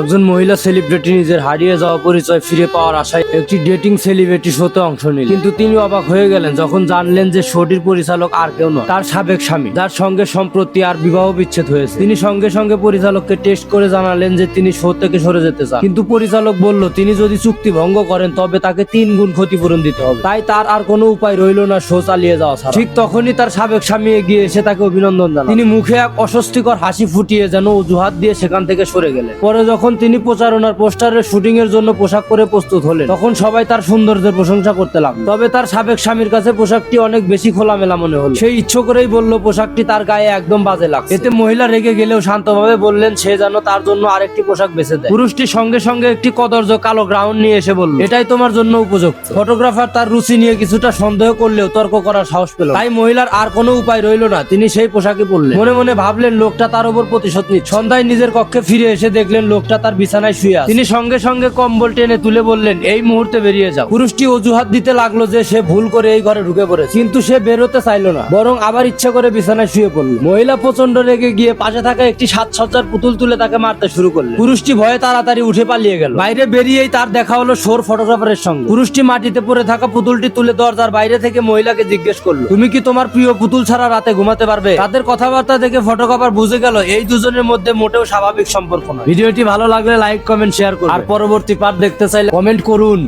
একজন মহিলা সেলিব্রিটি নিজের হারিয়ে যাওয়া পরিচয় ফিরে পাওয়ার আশায় একটি ডেটিং সেলিব্রিটি শোতে অংশ নিল কিন্তু তিনি অবাক হয়ে গেলেন যখন জানলেন যে শোটির পরিচালক আর কেউ নয়, তার সাবেক স্বামী, যার সঙ্গে সম্প্রতি আর বিবাহ বিচ্ছেদ হয়েছে। তিনি সঙ্গে সঙ্গে পরিচালককে টেস্ট করে জানালেন যে তিনি শো থেকে সরে যেতে চান। কিন্তু পরিচালক বলল, তিনি যদি চুক্তি ভঙ্গ করেন, তবে তাকে তিন গুণ ক্ষতিপূরণ দিতে হবে। তাই তার আর কোনো উপায় রইল না শো চালিয়ে যাওয়া ছাড়া। ঠিক তখনই তার সাবেক স্বামী এগিয়ে এসে তাকে অভিনন্দন জানান তিনি মুখে এক অস্বস্তিকর হাসি ফুটিয়ে যেন অজুহাত দিয়ে সেখান থেকে সরে গেলেন। পরে যখন তিনি প্রচারণার পোস্টারের শুটিং এর জন্য পোশাক পরে প্রস্তুত হলেন, তখন সবাই তার সৌন্দর্যের প্রশংসা করতে লাগল। তবে তার সাবেক স্বামীর কাছে পোশাকটি অনেক বেশি খোলামেলা মনে হলো। সেই ইচ্ছে করেই বলল, পোশাকটি তার গায়ে একদম বাজে লাগছে। এতে মহিলা রেগে গেলেও শান্তভাবে বললেন, সে যেন তার জন্য আরেকটি পোশাক বেছে দেয়। পুরুষটি সঙ্গে সঙ্গে একটি কদর্য কালো গ্রাউন্ড নিয়ে এসে বলল, এটাই তোমার জন্য উপযুক্ত। ফটোগ্রাফার তার রুচি নিয়ে কিছুটা সন্দেহ করলেও তর্ক করার সাহস পেল। তাই মহিলার আর কোনো উপায় রইল না, তিনি সেই পোশাকে পরলেন। মনে মনে ভাবলেন, লোকটা তার উপর প্রতিশোধ নিচ্ছে। সন্ধ্যায় নিজের কক্ষে ফিরে এসে দেখলেন, লোকটা তার বিছানায় শুয়ে আছে। তিনি সঙ্গে সঙ্গে কম্বল টেনে তুলে বললেন, এই মুহূর্তে বেরিয়ে যাও। পুরুষটি অজুহাত দিতে লাগল যে সে ভুল করে এই ঘরে ঢুকে পড়েছে। কিন্তু সে বেরোতে চাইলো না, বরং আবার ইচ্ছা করে বিছানায় শুয়ে পড়ল। মহিলা প্রচণ্ড রেগে গিয়ে পাশে থাকা একটি সাজসজ্জার পুতুল তুলে তাকে মারতে শুরু করল পুরুষটি ভয়ে তাড়াতাড়ি উঠে পালিয়ে গেল। বাইরে বেরিয়েই তার দেখা হলো সোর ফটোগ্রাফারের সঙ্গে। পুরুষটি মাটিতে পড়ে থাকা পুতুলটি তুলে দরজার বাইরে থেকে মহিলাকে জিজ্ঞেস করল, তুমি কি তোমার প্রিয় পুতুল ছাড়া রাতে ঘুমাতে পারবে? তাদের কথাবার্তা দেখে ফটোগ্রাফার বুঝে গেল, এই দুজনের মধ্যে মোটেও স্বাভাবিক সম্পর্ক না ভিডিওটি ভালো লাগলে লাইক কমেন্ট শেয়ার করুন আর পরবর্তী পার্ট দেখতে চাইলে কমেন্ট করুন।